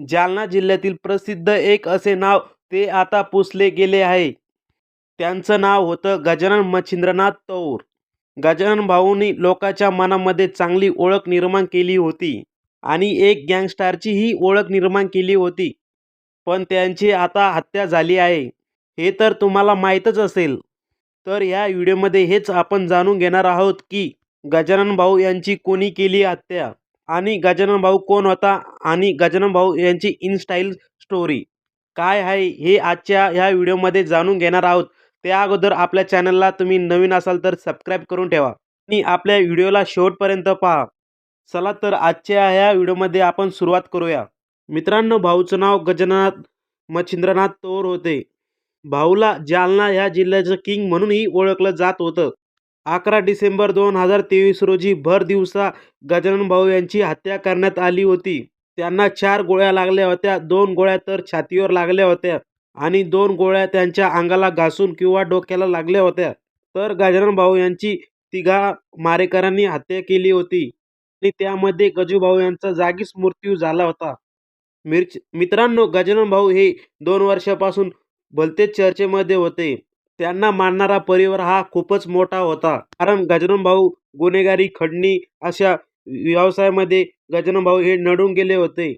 जालना जिल्ह्यातील प्रसिद्ध एक असे नाव ते आता पुसले गेले आहे. त्यांचं नाव होतं गजानन मच्छिंद्रनाथ तौर. गजानन भाऊंनी लोकांच्या मनामध्ये चांगली ओळख निर्माण केली होती आणि एक गँगस्टारचीही ओळख निर्माण केली होती. पण त्यांची आता हत्या झाली आहे. हे तर तुम्हाला माहीतच असेल. तर या व्हिडिओमध्ये हेच आपण जाणून घेणार आहोत की गजानन भाऊ यांची कोणी केली हत्या? आणि गजानन भाऊ कोण होता? आणि गजानन भाऊ यांची इनस्टाईल स्टोरी. काय आहे हे आजच्या ह्या व्हिडिओमध्ये जाणून घेणार आहोत. त्या अगोदर आपल्या चॅनलला तुम्ही नवीन असाल तर सबस्क्राईब करून ठेवा. आणि आपल्या व्हिडिओला शेवटपर्यंत पहा. चला तर आजच्या ह्या व्हिडिओमध्ये आपण सुरुवात करूया. मित्रांनो भाऊचं नाव गजनाथ मच्छिंद्रनाथ तोर होते. भाऊला जालना ह्या जिल्ह्याचं किंग म्हणूनही ओळखलं जात होतं. अकरा डिसेंबर दोन हजार तेवीस रोजी भर दिवसा गजानन भाऊ यांची हत्या करण्यात आली होती. त्यांना चार गोळ्या लागल्या होत्या. दोन गोळ्या तर छातीवर लागल्या होत्या आणि दोन गोळ्या त्यांच्या अंगाला घासून किंवा डोक्याला लागल्या होत्या. तर गजानन भाऊ यांची तिघा मारेकरांनी हत्या केली होती आणि त्यामध्ये गजूभाऊ यांचा जागीच मृत्यू झाला होता. मिर्च मित्रांनो गजानन भाऊ हे दोन वर्षापासून भलतेच चर्चेमध्ये होते. त्यांना मानणारा परिवार हा खूपच मोठा होता. कारण गजानन भाऊ गुन्हेगारी खडणी अशा व्यवसायामध्ये गजानन भाऊ हे नडून गेले होते.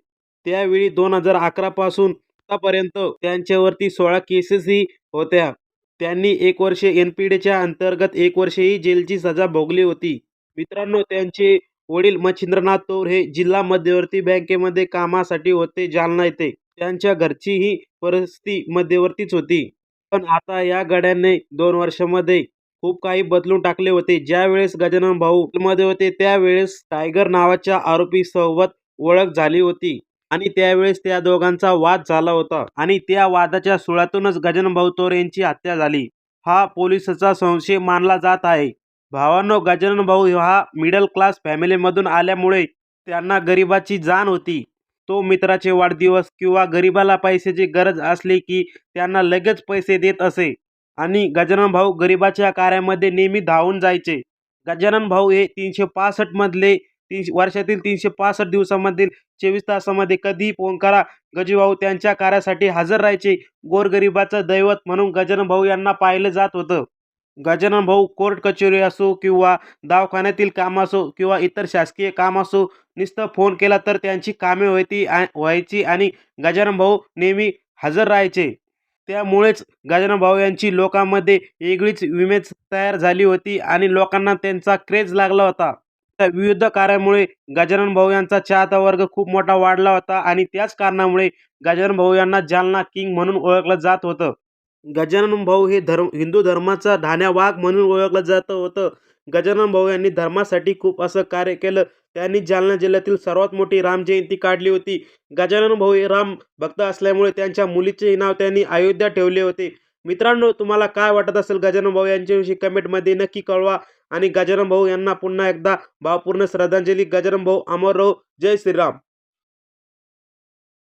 त्यावेळी दोन हजार अकरापासून आतापर्यंत त्यांच्यावरती सोळा केसेसही होत्या. त्यांनी एक वर्ष एन पी डीच्या अंतर्गत एक वर्षही जेलची सजा भोगली होती. मित्रांनो त्यांचे वडील मच्छिंद्रनाथ तौर हे जिल्हा मध्यवर्ती बँकेमध्ये कामासाठी होते जालना येथे. त्यांच्या घरचीही परिस्थिती मध्यवर्तीच होती. पण आता या गड्यांनी दोन वर्षामध्ये खूप काही बदलून टाकले होते. ज्यावेळेस गजानन भाऊ मध्ये होते त्यावेळेस टायगर नावाच्या आरोपी सोबत ओळख झाली होती आणि त्यावेळेस त्या दोघांचा वाद झाला होता आणि त्या वादाच्या सुळातूनच गजानन भाऊ तोर यांची हत्या झाली. हा पोलिसाचा संशय मानला जात आहे. भावांनो गजानन भाऊ हा मिडल क्लास फॅमिलीमधून आल्यामुळे त्यांना गरिबाची जाण होती. तो मित्राचे वाढदिवस किंवा गरिबाला पैशाची गरज असली की त्यांना लगेच पैसे देत असे. आणि गजानन भाऊ गरिबाच्या कार्यामध्ये नेहमी धावून जायचे. गजानन भाऊ हे तीनशे पासष्टमधले तीनशे वर्षातील तीनशे पासष्ट दिवसामधील चोवीस तासामध्ये कधीही फोन करा. त्यांच्या कार्यासाठी हजर राहायचे. गोरगरिबाचं दैवत म्हणून गजानन भाऊ यांना पाहिलं जात होतं. गजानन भाऊ कोर्ट कचेरी असो किंवा दवाखान्यातील काम असो किंवा इतर शासकीय काम असो नुसतं फोन केला तर त्यांची कामे व्हायची व्हायची आणि गजानन भाऊ नेहमी हजर राहायचे. त्यामुळेच गजानन भाऊ यांची लोकांमध्ये वेगळीच विमेज तयार झाली होती आणि लोकांना त्यांचा क्रेज लागला होता. त्या विविध कार्यामुळे गजानन भाऊ यांचा चाहता वर्ग खूप मोठा वाढला होता आणि त्याच कारणामुळे गजानन भाऊ यांना जालना किंग म्हणून ओळखलं जात होतं. गजानन भाऊ हे धर्म हिंदू धर्माचा ढाण्या वाघ म्हणून ओळखलं जातं होतं. गजानन भाऊ यांनी धर्मासाठी खूप असं कार्य केलं. त्यांनी जालना जिल्ह्यातील सर्वात मोठी राम जयंती काढली होती. गजानन भाऊ हे राम भक्त असल्यामुळे त्यांच्या मुलीचे नाव त्यांनी अयोध्या ठेवले होते. मित्रांनो तुम्हाला काय वाटत असेल गजानन भाऊ यांच्याविषयी कमेंटमध्ये नक्की कळवा. आणि गजानन भाऊ यांना पुन्हा एकदा भावपूर्ण श्रद्धांजली. गजानन भाऊ अमर राहू. जय श्रीराम.